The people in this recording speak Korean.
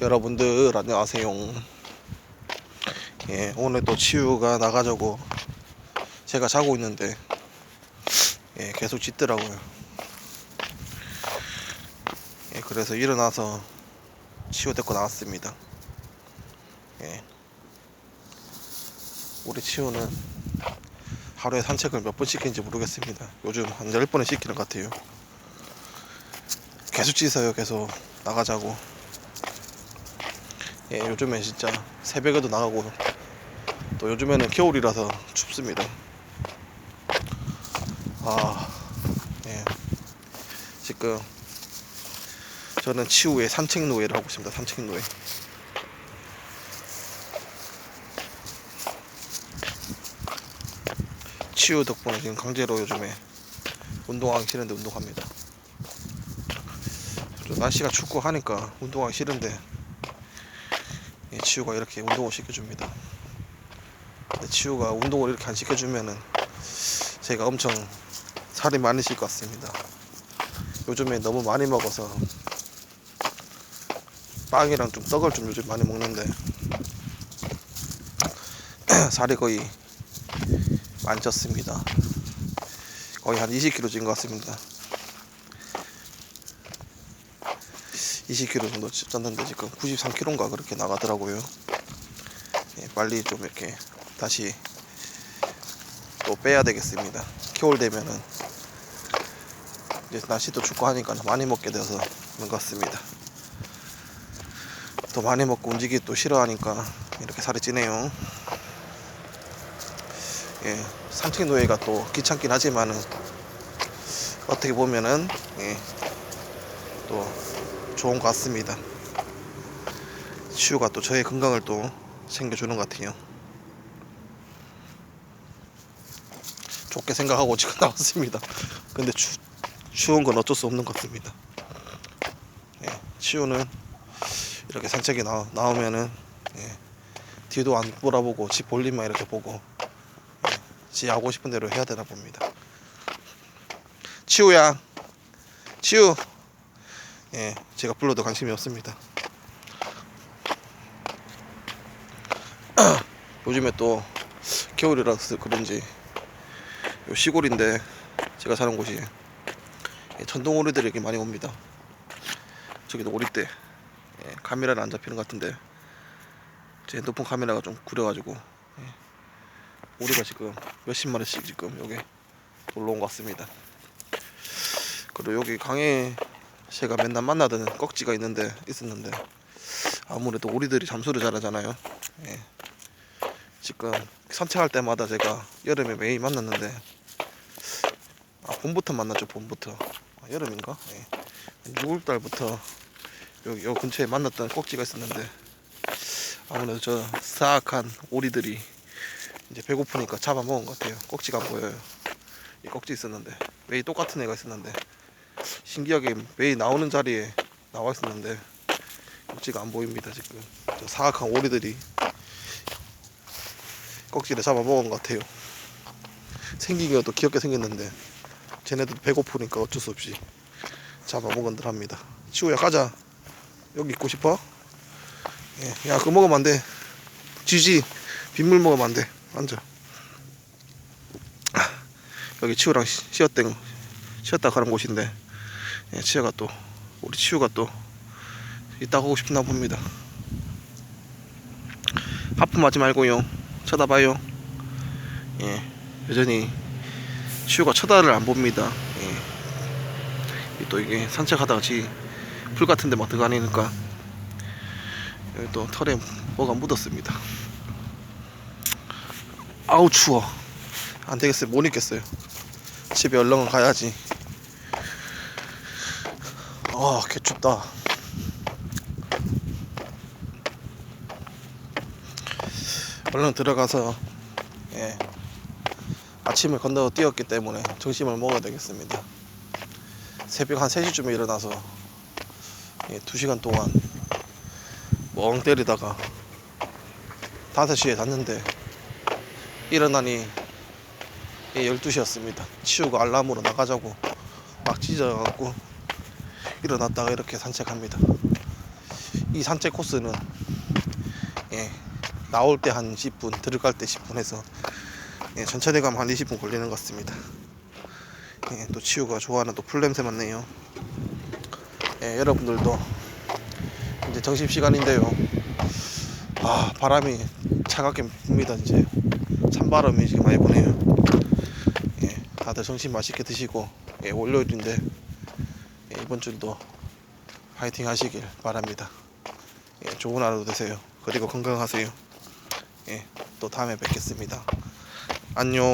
여러분들 안녕하세요. 예, 오늘 또 치유가 나가자고 제가 자고 있는데 예, 계속 짖더라고요. 예, 그래서 일어나서 치유 데리고 나왔습니다. 예. 우리 치유는 하루에 산책을 몇 번 시키는지 모르겠습니다. 요즘 한 10번은 시키는 것 같아요. 계속 짖어요, 계속 나가자고. 예, 요즘에 진짜 새벽에도 나가고 또 요즘에는 겨울이라서 춥습니다. 아, 예. 지금 저는 치우의 산책 노예를 하고 있습니다. 산책 노예. 치유 덕분에 지금 강제로 요즘에 운동하기 싫은데 운동합니다. 좀 날씨가 춥고 하니까 운동하기 싫은데 예, 치유가 이렇게 운동을 시켜줍니다. 치유가 운동을 이렇게 안 시켜주면은 제가 엄청 살이 많이 찔 것 같습니다. 요즘에 너무 많이 먹어서 빵이랑 좀 떡을 좀 요즘 많이 먹는데 살이 거의 많이 쪘습니다. 거의 한 20kg 찐 것 같습니다. 20kg 정도 쪘는데 지금 93kg인가 그렇게 나가더라고요. 예, 빨리 좀 이렇게 다시 또 빼야 되겠습니다. 겨울 되면은 이제 날씨도 춥고 하니까 많이 먹게 돼서 그런 것 같습니다. 또 많이 먹고 움직이기 또 싫어하니까 이렇게 살이 찌네요. 예, 산책 노예가 또 귀찮긴 하지만은 어떻게 보면은 예, 또 좋은 것 같습니다. 치유가 또 저의 건강을 또 챙겨주는 것 같아요. 좋게 생각하고 지금 나왔습니다. 근데 추, 추운 건 어쩔 수 없는 것 같습니다. 예, 치유는 이렇게 산책에 나, 나오면은 예, 뒤도 안 돌아보고 집 볼일만 이렇게 보고 예, 지 하고 싶은 대로 해야 되나 봅니다. 치우야, 치우. 예, 제가 불러도 관심이 없습니다. 요즘에 또 겨울이라서 그런지 요 시골인데 제가 사는 곳이 예, 천둥오리들이 이렇게 많이 옵니다. 저기도 오리대 예, 카메라는 안 잡히는 것 같은데 제 핸드폰 카메라가 좀 구려가지고 예, 오리가 지금 몇십 마리씩 지금 여기 놀러 온 것 같습니다. 그리고 여기 강에 제가 맨날 만나던 꺽지가 있는데 있었는데 아무래도 오리들이 잠수를 잘하잖아요. 예. 지금 산책할 때마다 제가 여름에 매일 만났는데 아 봄부터 만났죠 봄부터 아, 여름인가? 예. 6월달부터 여기 요 근처에 만났던 꺽지가 있었는데 아무래도 저 사악한 오리들이 이제 배고프니까 잡아먹은 것 같아요. 꺽지가 안 보여요. 이 꺽지 있었는데 매일 똑같은 애가 있었는데 신기하게 매일 나오는 자리에 나와 있었는데 꺽지가 안 보입니다 지금. 저 사악한 오리들이 꺽지를 잡아먹은 것 같아요. 생긴 게또 귀엽게 생겼는데 쟤네도 배고프니까 어쩔 수 없이 잡아먹은 듯 합니다. 치우야 가자. 여기 있고 싶어? 예, 야 그거 먹으면 안돼. 쥐지. 빗물 먹으면 안돼. 앉아. 아, 여기 치우랑 쉬- 쉬었던 쉬었다 가는 곳인데 예, 치아가 또 우리 치유가 또 이따 가고 싶나 봅니다. 하품하지 말고요. 쳐다봐요. 예, 여전히 치유가 쳐다를 안 봅니다. 예. 또 이게 산책하다가 지 풀 같은 데 막 들어가니까 여기 또 털에 뭐가 묻었습니다. 아우 추워. 안 되겠어요. 못 있겠어요. 집에 얼른 가야지. 아, 개 춥다. 얼른 들어가서 예, 아침에 건너 뛰었기 때문에 점심을 먹어야 되겠습니다. 새벽 한 3시쯤에 일어나서 예, 2시간 동안 멍 때리다가 5시에 잤는데 일어나니 예, 12시였습니다. 치우고 알람으로 나가자고 막 찢어갖고 일어났다가 이렇게 산책합니다. 이 산책 코스는 예, 나올 때 한 10분, 들어갈 때 10분 해서 예, 천천히 가면 한 20분 걸리는 것 같습니다. 예, 또 치우가 좋아하는 또 풀냄새 맡네요. 예, 여러분들도 이제 점심 시간인데요. 아 바람이 차갑게 붑니다 이제 찬바람이 지금 많이 부네요. 예, 다들 점심 맛있게 드시고 예, 월요일인데 예, 이번 주도 파이팅 하시길 바랍니다. 예, 좋은 하루 되세요. 그리고 건강하세요. 예, 또 다음에 뵙겠습니다. 안녕.